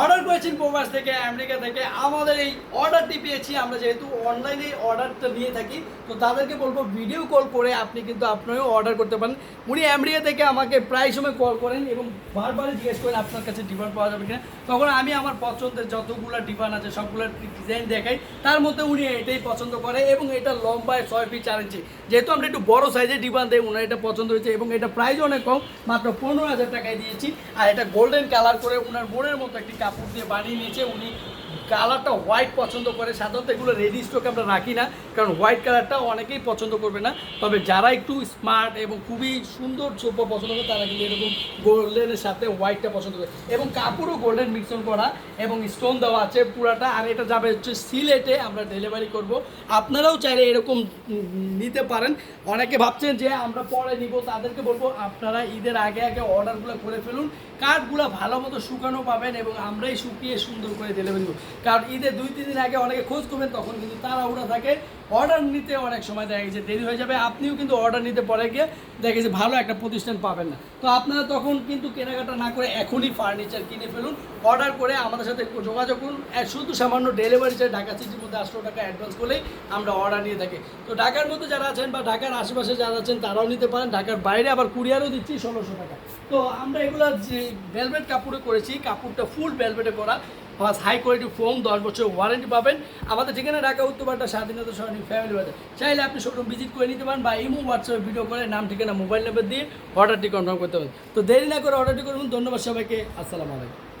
Order করেছেন প্রবাস থেকে, আমেরিকা থেকে। আমাদের এই অর্ডারটি পেয়েছি। আমরা যেহেতু অনলাইনে অর্ডারটা নিয়ে থাকি, তো তাদেরকে বলব ভিডিও কল করে আপনি কিন্তু আপনিও অর্ডার করতে পারেন। উনি আমেরিকা থেকে আমাকে প্রায় সময় কল করেন এবং বারবার জিজ্ঞেস করেন, আপনার কাছে ডিমান্ড পাওয়া যাবে কিনা? তখন আমি আমার পছন্দের যতগুলো ডিমান্ড আছে, সবগুলো ডিজাইন দেখাই। তার মধ্যে উনি এটাই পছন্দ করে এবং এটা লম্বায় ছয় ফিট চার ইঞ্চি যেহেতু আমরা একটু বড় সাইজের ডিমান্ড দেয় ওনার এটা পছন্দ হয়েছে এবং এটা প্রাইস অনেক কম। মাত্র পনেরো হাজার টাকায় দিয়েছি। আর এটা গোল্ডেন কালার করে ওনার বোনের মতো একটি কাপড় দিয়ে বানিয়ে নিয়েছে উনি কালারটা হোয়াইট পছন্দ করে। সাধারণত এগুলো রেডি স্টক আমরা রাখি না, কারণ হোয়াইট কালারটা অনেকেই পছন্দ করবে না। তবে যারা একটু স্মার্ট এবং খুবই সুন্দর সোফা পছন্দ করে, তারা কিন্তু এরকম গোল্ডেনের সাথে হোয়াইটটা পছন্দ করে। এবং কাপড়ও গোল্ডেন মিক্সন করা এবং স্টোন দেওয়া আছে পুরাটা। আর এটা যাবে হচ্ছে সিলেটে, আমরা ডেলিভারি করব। আপনারাও চাইলে এরকম নিতে পারেন। অনেকে ভাবছেন যে আমরা পরে নিব, তাদেরকে বলব, আপনারা ঈদের আগে আগে অর্ডারগুলো করে ফেলুন। কাঠগুলো ভালো মতো শুকানো পাবেন এবং আমরাই শুকিয়ে সুন্দর করে ডেলিভারি করব। কারণ ঈদের দুই, তিন দিন আগে অনেকে খোঁজ করবেন, তখন কিন্তু তারা তাড়াহুড়া থাকে। অর্ডার নিতে অনেক সময় দেখা গেছে, দেরি হয়ে যাবে। আপনিও কিন্তু অর্ডার নিতে পরে গিয়ে দেখা গেছে ভালো একটা প্রতিষ্ঠান পাবেন না। তো আপনারা তখন কিন্তু কেনাকাটা না করে এখনই ফার্নিচার কিনে ফেলুন অর্ডার করে আমাদের সাথে যোগাযোগ করুন। শুধু সামান্য ডেলিভারি চাই, ঢাকা সিটির মধ্যে আটশো টাকা অ্যাডভান্স করলেই আমরা অর্ডার নিয়ে থাকি। তো ঢাকার মধ্যে যারা আছেন বা ঢাকার আশেপাশে যারা আছেন, তারাও নিতে পারেন। ঢাকার বাইরে আবার কুরিয়ারও দিচ্ছি ষোলোশো টাকা। তো আমরা এগুলো যে ভেলভেট কাপড়ে করেছি, কাপড়টা ফুল ভেলভেটে করা। প্লাস হাই কোয়ালিটি ফোন দশ বছর ওয়ারেন্টি পাবেন। আমাদের ঠিকানা ঢাকা, উত্তরপাড়া স্বাধীনতা সরণি ফ্যামিলি বাজার। চাইলে আপনি শোরুম ভিজিট করে নিতে পারেন বা ইমো হোয়াটসঅ্যাপে ভিডিও করে নাম, ঠিকানা মোবাইল নাম্বার দিয়ে অর্ডারটি কনফার্ম করতে পারেন। তো দেরি না করে অর্ডারটি করুন। ধন্যবাদ সবাইকে। আসসালামু আলাইকুম।